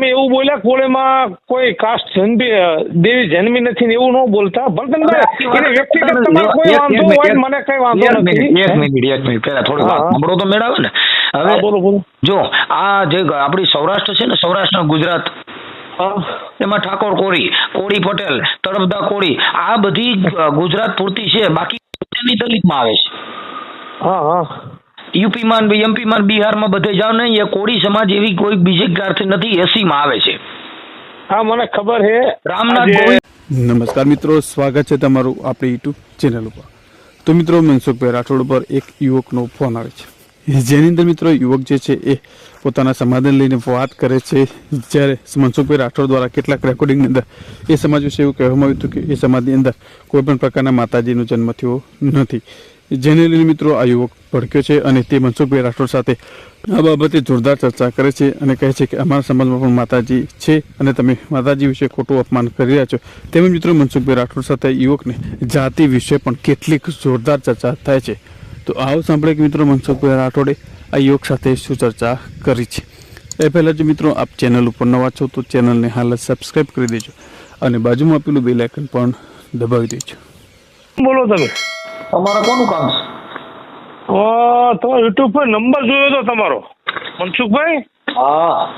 તમે એવું બોલ્યા કોળેમાં કોઈ કાસ્ટ જન્મી દેવી જન્મી નથી ને એવું ન બોલતા. ભરતનભાઈ એને વ્યક્તિગત તમારો કોઈ વાંધો હોય મને કઈ વાંધો નથી. એક મિનિટ એક મિનિટ પહેલા થોડી સાંભળો તો મેળવે ને. હવે બોલો બોલો. જો આ જે આપણી સૌરાષ્ટ્ર છે ને સૌરાષ્ટ્ર ગુજરાત એમાં ઠાકોર કોળી કોળી પટેલ તળપદા કોળી આ બધી ગુજરાત પૂરતી છે. બાકી દલિતમાં આવે છે. હા હા. યુપીમાં ને એમપીમાં બિહારમાં બધે જાઓ ને એ કોળી સમાજ એવી કોઈ બીજી જ્ઞાતિ નથી એસીમાં આવે છે. હા મને ખબર છે. રામનાથ ગોવિંદ નમસ્કાર મિત્રો સ્વાગત છે તમારું આપણી યુટ્યુબ ચેનલ ઉપર. તો મિત્રો મનસુખભાઈ રાઠોડ ઉપર એક યુવકનો ફોન આવે છે. જેની અંદર મિત્રો યુવક જે છે એ પોતાના સમાધાન લઈને વાત કરે છે. જ્યારે મનસુખભાઈ રાઠોડ દ્વારા કેટલાક રેકોર્ડિંગની અંદર એ સમાજ વિશે એવું કહેવામાં આવ્યું હતું કે એ સમાજની અંદર કોઈ પણ પ્રકારના માતાજીનો જન્મ થયો નથી. જેને લઈને મિત્રો આ યુવક ભડક્યો છે અને તે મનસુખભાઈ રાઠોડ સાથે આ બાબતે જોરદાર ચર્ચા કરે છે અને કહે છે કે અમારા સમાજમાં પણ માતાજી છે અને તમે માતાજી વિશે ખોટું અપમાન કરી રહ્યા છો. તેમજ મિત્રો મનસુખભાઈ રાઠોડ સાથે યુવકને જાતિ વિશે પણ કેટલીક જોરદાર ચર્ચા થાય છે. તો આવો સાંભળે કે મિત્રો મનસુખભાઈ રાઠોડે આ યુવક સાથે શું ચર્ચા કરી છે. એ પહેલાં જો મિત્રો આપ ચેનલ ઉપર નવા છો તો ચેનલને હાલ સબસ્ક્રાઈબ કરી દેજો અને બાજુમાં આપેલું બેલ પણ દબાવી દેજો. બોલો તમે. તમારે કોનું કામ છે? તમારો યુટ્યુબ પર નંબર જોયો તો તમારો. મનસુખભાઈ? હા.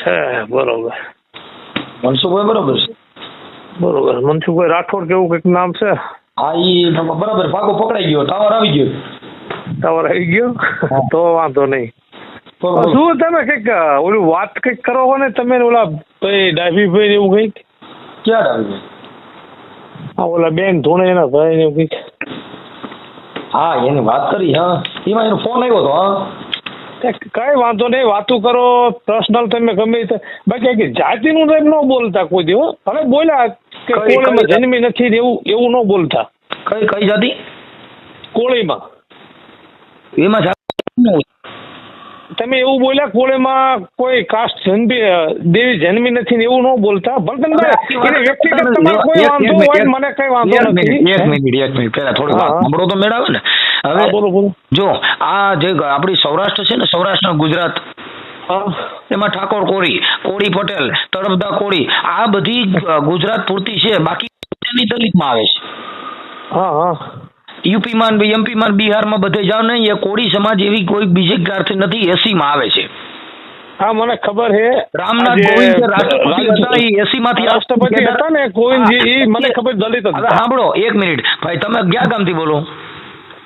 છે બરોબર. મનસુખભાઈ બરોબર છે? બરોબર. મનસુખભાઈ રાઠોડ કેવું કંઈક નામ છે? હા ઈ બરાબર ભાગો પકડાઈ ગયો. ટાવર આવી ગયો. ટાવર આવી ગયો? તો વાંધો નહીં. શું તમે કંઈક ઓલું વાત કંઈક કરો હો ને તમે ઓલા ભાઈ ડાભી ભાઈ એવું કંઈક? ક્યાં ગયો હા ઓલા બેન ધોણે એના ભાઈ ને એવું કંઈક. હા એની વાત કરી હા. એમાં એનો ફોન આવ્યો હતો હા. કંઈક વાંધો નહીં વાતો કરો પર્સનલ તમે ગમે તે. બાકી કે જાતિનું તો એમ ન બોલતા કોઈ દેવો હવે બોલ્યા કે કઈ- કોળીમાં જન્મી નથી ને એવું એવું ન બોલતા. કઈ કઈ જાતિ? કોળીમાં. એમાં જાતિ તમે એવું બોલ્યા કોળેમાં કોઈ કાસ્ટ જન્મી દેવી જન્મી નથી એવું ન બોલતા? ભલતનભાઈ એને વ્યક્તિગત તમારો કોઈ વાંધો હોય મને કઈ વાંધો નથી. એક મિનિટ એક મિનિટ પહેલા થોડી વાત સાંભળો તો મેળાવે ને? હવે બોલો બોલો. જો આ જે આપણી સૌરાષ્ટ્ર છે ને સૌરાષ્ટ્ર ગુજરાત એમાં ઠાકોર કોળી કોળી પટેલ તળપદા કોળી આ બધી ગુજરાત પૂરતી છે. બાકી દલિતમાં આવે છે. હા હા. યુપીમાં એમપીમાં બિહારમાં બધે જાઓ ને એ કોળી સમાજ એવી કોઈ બીજી જ્ઞાતિ નથી એસીમાં આવે છે. હા મને ખબર છે. રામનાથ કોવિંદ રાષ્ટ્રપતિ એસી માંથી રાષ્ટ્રપતિ હતા ને કોવિંદજી એ મને ખબર દલિત હતા. સાંભળો એક મિનિટ. ભાઈ તમે ક્યાં ગામથી બોલો?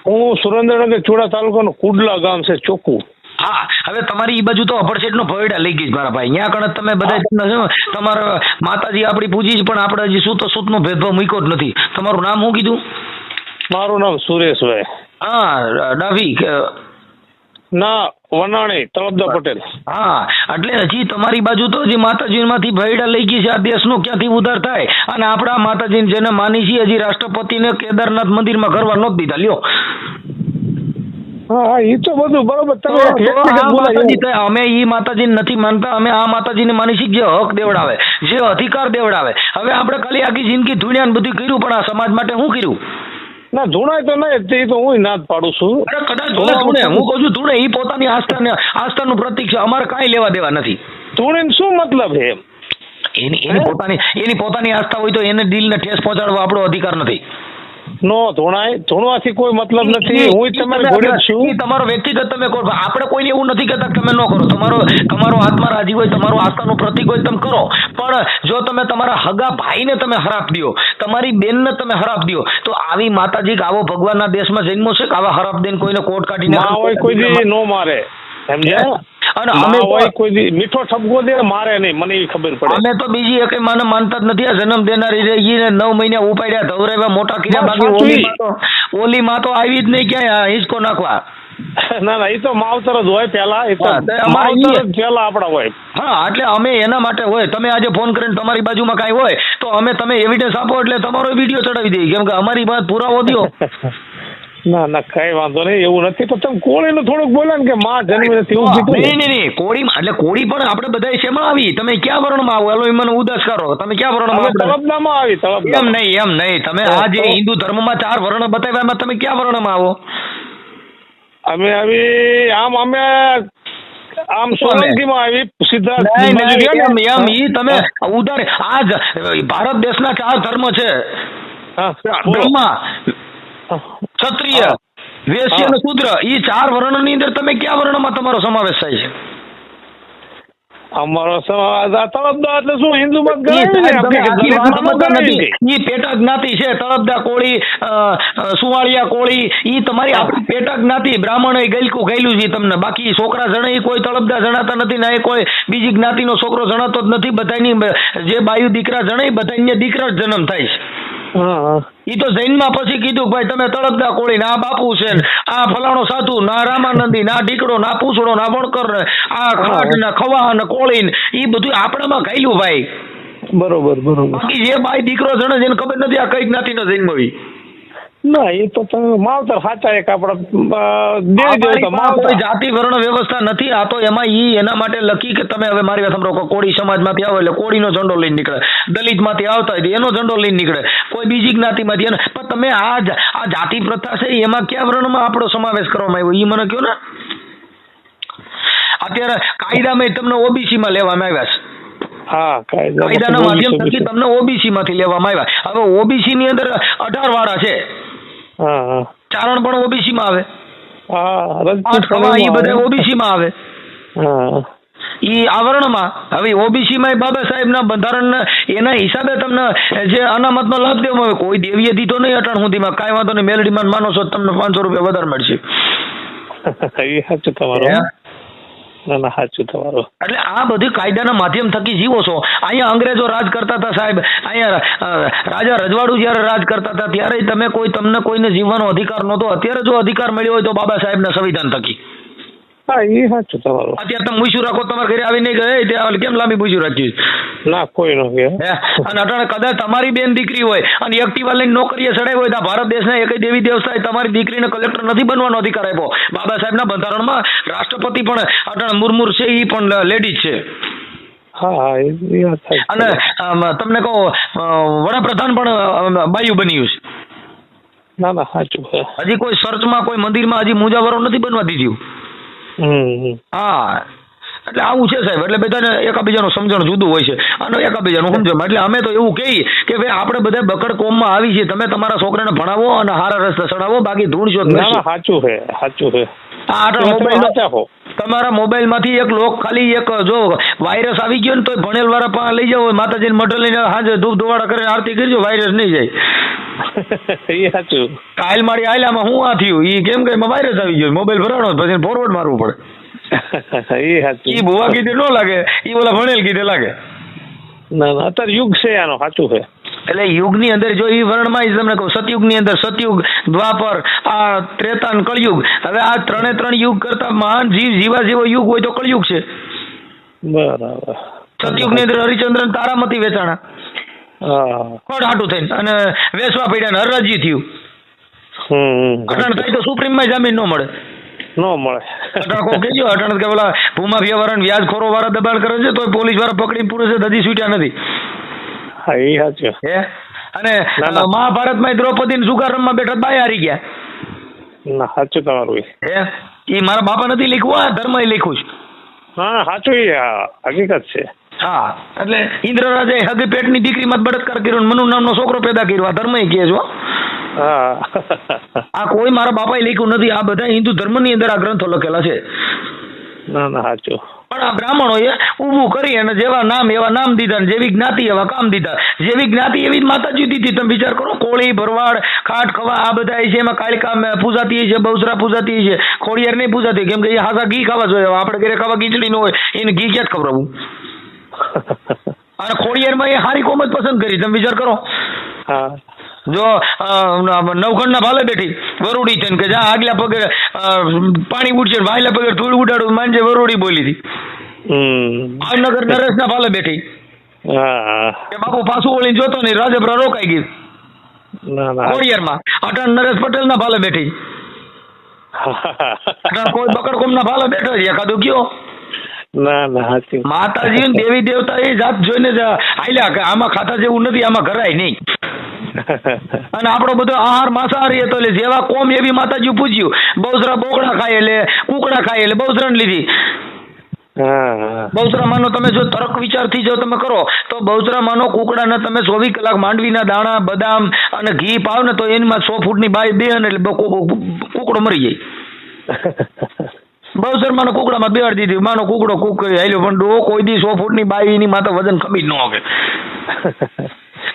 હું સુરેન્દ્રનગર ચોડા તાલુકાનું કુડલા ગામ છે ચોખ્ખું. હા હવે તમારી એ બાજુ તો અપરસેટ નો ભયડા લઈ ગઈ મારા ભાઈ. ત્યાં કણ તમે બધા તમારા માતાજી આપણી પૂજી પણ આપણે હજી સૂતો સૂત નો ભેદભાવ મૂક્યો જ નથી. તમારું નામ શું કીધું? મારું નામ સુરેશભાઈ. હા ડાભી ના વનાણી તળપદા પટેલ. હા એટલે હજી તમારી બાજુ તો હજી માતાજી માંથી ભયડા લઈ ગઈ છે આ દેશનો ક્યાંથી ઉધાર થાય? અને આપણા માતાજી જેને માની છીએ હજી રાષ્ટ્રપતિને કેદારનાથ મંદિરમાં કરવા નહોત દીધા લ્યો. હા હા એ તો બધું બરોબર માતાજી અમે ઈ માતાજીને નથી માનતા અમે આ માતાજીને માની છીએ જે હક દેવડાવે જે અધિકાર દેવડાવે. હવે આપણે ખાલી આખી જિંદગી ધૂણ્યા બધું કર્યું પણ આ સમાજ માટે શું કર્યું? ના ધૂણાય તો નહીં એ તો હું ના જ પાડું છું. અરે કદાચ ધૂણે ધૂણે હું કહું છું ધૂણે એ પોતાની આસ્થાને આસ્થાનું પ્રતીક છે અમારે કાંઈ લેવા દેવા નથી. ધૂણે શું મતલબ છે એની એની પોતાની એની પોતાની આસ્થા હોય તો એને દિલને ઠેસ પહોંચાડવા આપણો અધિકાર નથી. નો ધોણાય ધોણવાથી કોઈ મતલબ નથી. હું તમારી જોડે છું. તમારો વ્યક્તિગત તમે કરો આપણે કોઈને એવું નથી કહેતા તમે ન કરો. તમારો તમારો આત્મા રાજી હોય તમારો આસ્થાનું પ્રતિક હોય તમે કરો. પણ જો તમે તમારા હગા ભાઈને તમે હરાપ દો તમારી બેનને તમે હરાપ દો તો આવી માતાજી કે આવો ભગવાનના દેશમાં જન્મો છે કે આવા હરાપ દેન કોઈને કોર્ટ કાઢીને ના હોય કોઈ દી નો મારે. સમજ્યા? અને અમે હોય કોઈ મીઠો ઠપકો દે મારે નહીં મને એ ખબર પડે. અમે તો બીજી એક માને માનતા જ નથી. આ જન્મ દેનારી રે ને નવ મહિના ઉપાડ્યા ધવરાવ્યા મોટા કર્યા બાકી ઓલી ઓલી માં તો આવી જ નહીં ક્યાંય હિંચકો નાખવા. ના ના એ તો માવતર જ હોય પેલા એ તો અમારે માવતર જ પેલા આપડા હોય. હા એટલે અમે એના માટે હોય. તમે આજે ફોન કરીને તમારી બાજુમાં કાંઈ હોય તો અમે તમે એવિડન્સ આપો એટલે તમારો વીડિયો ચડાવી દઈએ. કેમ કે અમારી વાત પુરાવો દો. ના ના કઈ વાંધો નહીં એવું નથી. પણ તમે કોળીનું થોડુંક બોલે ને કે માં જન્મ નથી એવું કીધું નહીં નહીં નહીં કોળી એટલે કોળી પણ આપણે બધા શેમાં આવી? તમે ક્યાં વર્ણમાં આવો? એલો મને ઉદાસ કરો. તમે ક્યાં વર્ણમાં આવો? તળપદામાં આવી એમ નહીં એમ નહીં. તમે આ જે હિન્દુ ધર્મમાં ચાર વર્ણ બતાવ્યા એમાં તમે ક્યાં વર્ણમાં આવો? અમે આવી આમ અમે આમ સોલંકીમાં આવી સિદ્ધાર્થ એમ ઈ તમે ઉદાર આજ ભારત દેશના ચાર ધર્મ છે. બ્રહ્મા ક્ષત્રિય વેશ્ય અને શુદ્ર ઈ ચાર વર્ણની અંદર તમે કયા વર્ણમાં તમારો સમાવેશ થાય છે? અમારો સમાજ આ તળપદા એટલે શું હિન્દુ મત ગણાય ને ને. પેટા જ્ઞાતિ છે તળપદા કોળી સુવાળિયા કોળી ઈ તમારી આપણી પેટા જ્ઞાતિ બ્રાહ્મણ એ ગઈલકું ગયેલું છે તમને. બાકી છોકરા જણે કોઈ તળપદા જણાતા નથી ના કોઈ બીજી જ્ઞાતિનો છોકરો જણાતો જ નથી બધાની જે બાયુ દીકરા જણે બધાની દીકરા જ જન્મ થાય છે. ઈ તો જૈનમાં પછી કીધું ભાઈ તમે તળપદા કોળી ના બાપુ છે ને આ ફલાણો સાધુ ના રામાનંદી ના ઢીકડો ના પૂછડો ના વણકર ને આ ખાટ ને ખવા ને કોળી ને ઈ બધું આપણામાં ગયેલું ભાઈ. બરોબર બરોબર. બાકી જે ભાઈ દીકરો જણે છે ખબર નથી આ કઈ જ્ઞાતિનો જન્મ હોય ના એ તો તમે માવતર સાચા એક કોઈ જાતિ વર્ણ વ્યવસ્થા નથી આ તો એમાં ઈ એના માટે લખી કે તમે હવે મારી વાત સાંભળો કોળી સમાજમાંથી આવો એટલે કોળીનો ઝંડો લઈને નીકળે દલિતમાંથી આવતા હોય એનો ઝંડો લઈને નીકળે. કોઈ બીજી જ્ઞાતિમાંથી. એનો પણ તમે આ આ જાતિ પ્રથા છે એમાં કયા વર્ણમાં આપણો સમાવેશ કરવામાં આવ્યો? એ મને કહો ને? અત્યારે કાયદામાં તમને ઓબીસી માં લેવામાં આવ્યા છે. હા કાયદાના માધ્યમ થકી તમને ઓબીસી માંથી લેવામાં આવ્યા. હવે ઓબીસી ની અંદર અઢાર વાળા છે ચારણ પણ ઓબીસી માં આવે ઓબીસી માં આવે. ઈ આવરણમાં. હવે ઓબીસીમાં બાબા સાહેબના બંધારણ એના હિસાબે તમને જે અનામતનો લાભ દેવામાં આવે કોઈ દેવીએ દીધો નહીં અટાણ સુધીમાં. કાંઈ વાંધો નહીં. મેલડીમાં માનો છો તમને પાંચસો રૂપિયા વધારે મળશે. એ સાચું તમારું. ના ના સાચું તમારું. એટલે આ બધી કાયદાના માધ્યમ થકી જીવો છો. અહીંયા અંગ્રેજો રાજ કરતા હતા સાહેબ. અહીંયા રાજા રજવાડું જ્યારે રાજ કરતા હતા ત્યારે તમે કોઈ તમને કોઈને જીવવાનો અધિકાર નહોતો. અત્યારે જો અધિકાર મળ્યો હોય તો બાબા સાહેબના સંવિધાન થકી. હા એ સાચું તમારું. અત્યારે તમે મૂછું રાખો તમારા ઘરે આવીને ગયે ત્યાં કેમ લાંબી મૂછું રાખ્યું ના કોઈ નો કે અને અટાણે કદાચ તમારી બેન દીકરી હોય અને એક્ટિવા લઈને નોકરીએ સડાઈ હોય તો ભારત દેશના એક દેવી દેવતાએ તમારી દીકરીને કલેક્ટર નથી બનવાનો અધિકાર આપ્યો. બાબા સાહેબના બંધારણમાં રાષ્ટ્રપતિ પણ અટાણે મુર્મુર છે એ પણ લેડીઝ છે. હા હા એ એ વાત સાચી. અને તમને કહો વડાપ્રધાન પણ બાયુ બન્યું છે. ના ના સાચું હજી કોઈ સર્ચમાં કોઈ મંદિરમાં હજી મુજાવરો નથી બનવા દીધું. હા. એટલે આવું છે સાહેબ. એટલે બધાને એકાબીજાનું સમજણ જુદું હોય છે. અને એકાબીજાનું સમજણ. એટલે અમે તો એવું કહીએ કે ભાઈ આપણે બધા બકડ કોમમાં આવી છીએ. તમે તમારા છોકરાને ભણાવો અને સારા રસ્તે ચડાવો બાકી ધૂળ છો સાચું છે સાચું છે. આટલા મોબાઈલમાંથી તમારા એક લોક ખાલી એક જો વાયરસ આવી ગયો ને તો ભણેલ વાળા પાસે લઈ જાવ માતાજીને મઢ લઈને હાજર ધૂપ ધોવાડા કરીને આરતી કરજો વાયરસ નહીં જાય. એ સાચું. કાલ મારી આયલામાં હું આ થયું? એ કેમ કઈ વાયરસ આવી ગયો મોબાઈલ ભરાણો પછી ફોરવર્ડ મારવું પડે. એ સાચું. ભુવા કીધે ન લાગે. એ ઓલા ભણેલ કીધે લાગે. ના ના અત્યારે યુગ છે આનો સાચું છે. એટલે યુગની અંદર જો એ વર્ણમાં જ તમને કહું સતયુગની અંદર સતયુગ દ્વાપર આ ત્રેતા અને કળયુગ. હવે આ ત્રણે ત્રણ યુગ કરતા મહાન જીવ જીવા જેવો યુગ હોય તો કળયુગ છે. બરાબર. સતયુગની અંદર હરિચંદ્રન તારામતી વેચાણા. હાટું થઈને. અને વેસવા પડ્યા ને હરરાજી થયું. અટાણ થાય તો સુપ્રીમમાં જામીન ન મળે. ન મળે. અટાણ કોઈ કહેજો અટાણ કે પેલા ભૂમાફિયા વાળા વ્યાજ ખોરો વાળા દબાણ કરે છે તો પોલીસવાળા પકડીને પૂરે છે હજી છૂટ્યા નથી. હા એ સાચું. હે? અને ના, ના. મહાભારતમાં દ્રૌપદીને સુગારમાં બેઠા બાય હારી ગયા. ના સાચું તમારું હે? એ મારા બાપા નથી લખ્યું આ ધર્મ લખ્યું છે. હા સાચું એ હકીકત છે. હા એટલે ઇન્દ્રરાજે હગે પેટની દીકરીમાં બળાત્કાર કર્યો મનુ નામનો છોકરો પેદા કર્યો. આ ધર્મ કહે છો હા. આ કોઈ મારા બાપાએ લખ્યું નથી. આ બધા હિન્દુ ધર્મની અંદર આ ગ્રંથો લખેલા છે. ના ના સાચું. પણ આ બ્રાહ્મણોએ ઊભું કરી અને જેવા નામ એવા નામ દીધા ને જેવી જ્ઞાતિ એવા કામ દીધા. જેવી જ્ઞાતિ એવી માતાજી દીધી. તમે વિચાર કરો કોળી ભરવાડ ખાટ ખવા આ બધા છે. એમાં કાળિકા પૂજાતી છે બહુસરા પૂજાતી છે. ખોડિયાર નહીં પૂજાતી. કેમ કે એ હાસા ઘી ખાવા જોઈએ. આપણે ઘરે ખાવા ખીચડી ન હોય. એને ઘી ક્યાં ખવડાવવું? અને ખોડિયારમાં એ હારી કોમ જ પસંદ કરી. તમે વિચાર કરો. હા. જો નવખંડ નવખંડના ભાલે બેઠી વરુડી છે કે જા આગલા પગે પાણી ઉડશે ને વાયલા પગે ધૂળ ઉડાડું માનજે વરુડી બોલી હતી. ભાવનગર નરેશના ભાલે બેઠી. કે બાપુ પાછું વળીને જોતો નહીં રાજપરા રોકાઈ ગઈ ના ના. ખોડિયારમાં. અટાણ નરેશ પટેલના ભાલે બેઠી. કોઈ બકડકોમ ના ભાલે બેઠો છે એકાદું કયો ના ના સાચું માતાજી ને દેવી દેવતા એ જાત જોઈને જ આયલા કે આમાં ખાતા જેવું નથી આમાં ઘરાય નહીં. અને આપણો બધો આહાર માંસાહારી હતો એટલે જેવા કોમ એવી માતાજી પૂછ્યું બહુસરા બોકડા ખાય એટલે કુકડા ખાય એટલે બહુસરણ લીધી. બહુચરા માનો તમે જો તર્ક વિચારથી જો તમે કરો તો બહુચરામાંનો કુકડાને તમે ચોવીસ કલાક માંડવીના દાણા બદામ અને ઘી પાવ ને તો એમાં સો ફૂટની બાય બે અને એટલે કુકડો મરી જાય. બહુચરમાંનો કુકડામાં બેહાડી દીધી. માનો કુકડો કુક કરી હાલ્યો પણ ડો કોઈ દી સો ફૂટની બાઈ એની માથે વજન ખમી જ ન આવે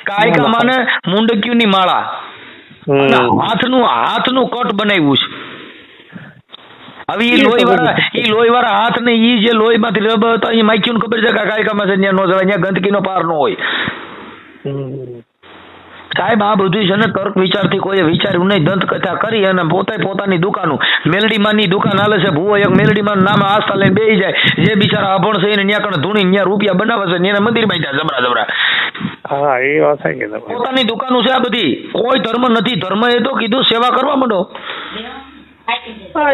કાયકા માને મુંડક્યુની માળા. હાથનું હાથનું કટ બનાવ્યું છે. હવે એ લોહી વાળા એ લોહી વાળા હાથ ને ઈ જે લોહી માંથી રબ હતા ઈ માખ્યું ખબર છે કે કાયકામાં છે ત્યાં નો જવાય ત્યાં ગંદકીનો પાર ન હોય. સાહેબ આ બધું છે ને તર્ક વિચારથી કોઈએ વિચાર્યું નહીં. દંત કથા કરી અને પોતે પોતાની દુકાનું મેલડીમાંની દુકાન હાલે છે. ભૂવો એક મેલડીમાં નામ આસ્થા લઈને બેસી જાય. જે બિચારા અભણ છે એને ત્યાં કણ ધૂણી ન્યા રૂપિયા બનાવે છે ને એને મંદિરમાં બાંધ્યા જબરા જબરા. હા એ વાત થાય કે પોતાની દુકાનો છે આ બધી. કોઈ ધર્મ નથી. ધર્મ એ તો કીધું સેવા કરવા માંડો.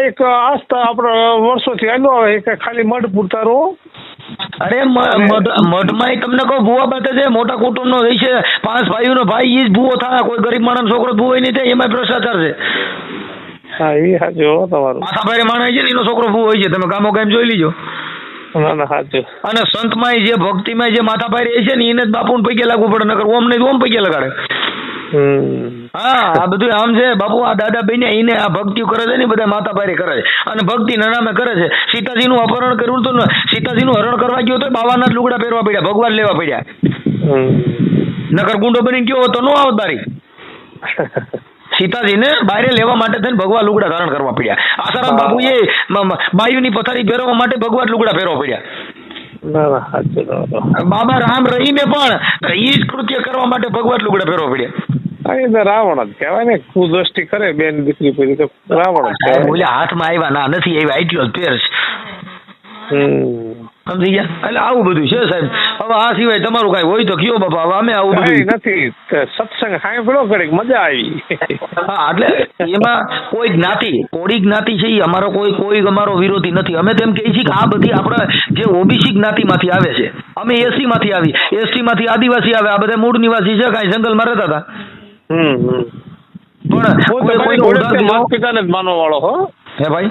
એક આસ્થા આપણે વર્ષોથી આવ્યો આવે એક ખાલી મઢ પૂરતા રહો. અરે મ- મઢ- મઢમાંય તમને કહું ભૂવા બાતે છે મોટા કુટુંબનો હોય છે પાંચ ભાઈઓનો ભાઈ ઈ જ ભૂવો થાય કોઈ ગરીબ માણસ છોકરો ભૂવો નહીં થાય એમાં ભ્રષ્ટાચાર છે. હા એ સાચું તમારું. માથાભાઈ માણસ છે ને એનો છોકરો ભૂવો હોય છે તમે ગામો ગામ જોઈ લીજો. અને સંત સાચું અને ભક્તિ જે ભક્તિમાં જે માથાભાઈ રહે છે ને એને જ બાપુને પૈકે લાગવું પડે નકર ઓમ નહીં ઓમ પૈકે લગાડે. હા આ બધું આમ છે બાપુ આ દાદા બેને એને આ ભક્તિઓ કરે છે ને બધા માતા પારી કરે છે. અને ભક્તિ નામે કરે છે. સીતાજી નું અપહરણ કર્યું તો ને સીતાજીનું હરણ કરવા ગયો તો બાવાના લુગડા પહેરવા પડ્યા ભગવાન લેવા પડ્યા. નકર ગુંડો બની ગયો તો નો આવત બારી. સીતાજીને બારે લેવા માટે થઈને ભગવાન લુગડા ધારણ કરવા પડ્યા. આસારામ બાપુએ એ બાયુની પથારી ફેરવવા માટે ભગવાન લુગડા ફેરવા પડ્યા. ના ના બાબા રામ રહીને પણ ઈ કૃત્ય કરવા માટે ભગવાન લુગડા ફેરવા પડ્યા. એ તો રાવણ જ કહેવાય ને. કુદ્રષ્ટિ કરે બેન દીકરી પછી તો રાવણ જ કહેવાય. હાથમાં આવ્યા ના નથી આવ્યા એટલો જ પેર છે. હમ. સમજી ગયા? એટલે આવું બધું છે સાહેબ. હવે આ સિવાય તમારું કઈ હોય તો કયો બાપા હવે અમે આવું બધું નથી. સત્સંગ ઘડીક મજા આવી. હા એટલે એમાં કોઈ જ્ઞાતિ કોળી જ્ઞાતિ છે એ અમારો કોઈ કોઈ અમારો વિરોધી નથી. અમે તેમ કહીએ છીએ કે આ બધી આપણે જે ઓબીસી જ્ઞાતિમાંથી આવે છે અમે એસી માંથી આવી એસટી માંથી આદિવાસી આવે આ બધા મૂળ નિવાસી છે કાંઈ જંગલમાં રહેતા હતા? હમ હમ. પણ હું કોઈ તમારી કોઈનો જોડે ઉધાર તે દીધો? માતા પિતાને જ માનવા વાળો હો. હે ભાઈ?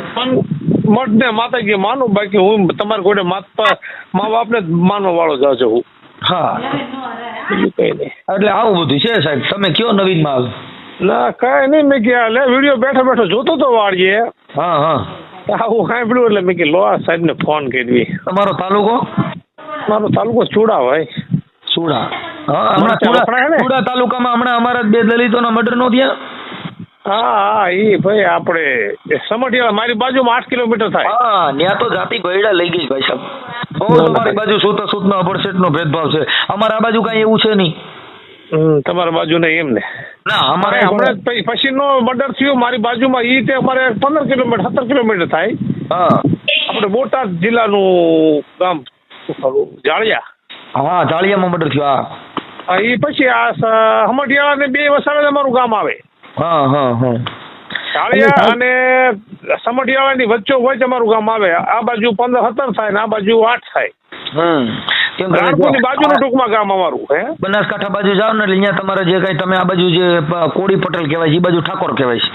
મઠ ને માતાજી માનું બાકી હું તમારી જોડે માતા મા બાપને જ માનવા વાળો જાઉં હું. હા. બીજું કઈ નહીં. એટલે આવું બધું છે સાહેબ? તમે કયો નવીનમાં આવે ના કાંઈ નહીં મેં કે લે વીડિયો બેઠો બેઠો જોતો તો વાળીએ. હા હા. આવું સાંભળ્યું એટલે મેં કે લો આ સાહેબ ને ફોન કરી તમારો તાલુકો? મારો તાલુકો ચૂડા ભાઈ. સુડા હા હમણાં મરચાં સુડા વખણાય ને? સુડા તાલુકામાં હમણાં અમારા બે દલિતોના મર્ડર નો થયા. હા હા એ ભાઈ આપણે સમઢિયાળા મારી બાજુમાં આઠ કિલોમીટર થાય. હા ત્યાં તો જાતિ ગયડા લઈ ગઈ ભાઈ સાહેબ. બહુ તમારી બાજુ સૂતા સૂતનો અભડસેટનો ભેદભાવ છે. અમારા બાજુ કાંઈ એવું છે નહીં. તમારા બાજુ નહીં એમ ને. ના અમારે હમણાં જ પછી નો મર્ડર થયો મારી બાજુમાં ઈ તે અમારે પંદર કિલોમીટર સત્તર કિલોમીટર થાય. હા. આપણે બોટાદ જિલ્લાનું ગામ જાળિયા. હા જાળિયામાં મર્ડર થયો હા. એ પછી આ હમઢિયાળા ને બે વસાવે અમારું ગામ આવે. હા હા હા. જાળિયા અને સમઢિયાળાની વચ્ચો વચ્ચ અમારું ગામ આવે. આ બાજુ પંદર સત્તર થાય ને આ બાજુ આઠ થાય. હમ. બાજુનું ટૂંકમાં ગામ અમારું હે? બનાસકાંઠા બાજુ જાઓ ને એટલે અહીંયા તમારે જે કઈ તમે આ બાજુ જે કોડી કોળી પટેલ કહેવાય છે એ બાજુ ઠાકોર કહેવાય છે.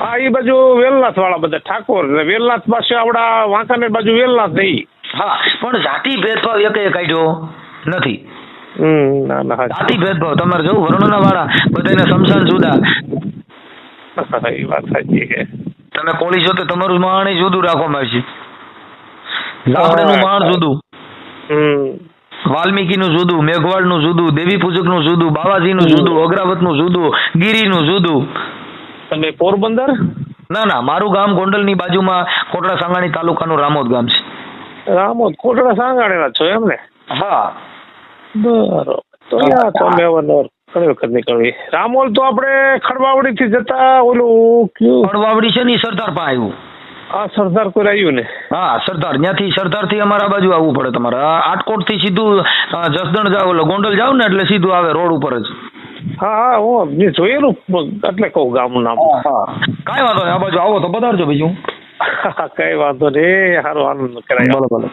હા એ બાજુ વેલનાથ વાળા બધા ઠાકોર. વેલનાથ પાસે આપડા વાંકાનેર બાજુ વેલનાથ નહીં હા પણ જાતિ ભેદભાવ એકે કાઢ્યો નથી. ના ના જાતિ ભેદભાવ તમારે જવું વર્ણના વાળા બધાને સમસાન જુદા. એ વાત સાચી છે. તમે કોળી છો તો તમારું માણ જુદું રાખવામાં માણ વાલ્મીકીનું જુદું મેઘવાળનું જુદું દેવી પૂજકનું જુદું બાવાજીનું જુદું અગ્રાવતનું જુદું ગીરીનું જુદું. તમે પોરબંદર? ના ના મારું ગામ ગોંડલની બાજુમાં કોટડા સાંગાણી તાલુકાનું રામોદ ગામ છે. રામોદ કોટડા સાંગાણી છો એમ ને? હા. બરોબર. તો તમે અવારનવાર ઘણી વખત નીકળવી. રામોલ તો આપણે ખડવાવડી થી જતા ઓલું કયું? ખડવાવડી છે ને સરદાર પાસે આવ્યું આ સરદાર કોઈ આવ્યું ને? હા સરદાર. ત્યાંથી સરદારથી અમારા બાજુ આવવું પડે તમારે. આટકોટથી સીધું જસદણ જાવ એટલે ગોંડલ જાવ ને એટલે સીધું આવે રોડ ઉપર જ. હા હા હું જોયેલું એટલે કહું ગામનું નામ. કાંઈ વાંધો નહીં. આ બાજુ આવો તો પધારજો બીજું. કઈ વાંધો નહીં. સારો આનંદ કરાય. ભલે ભલે.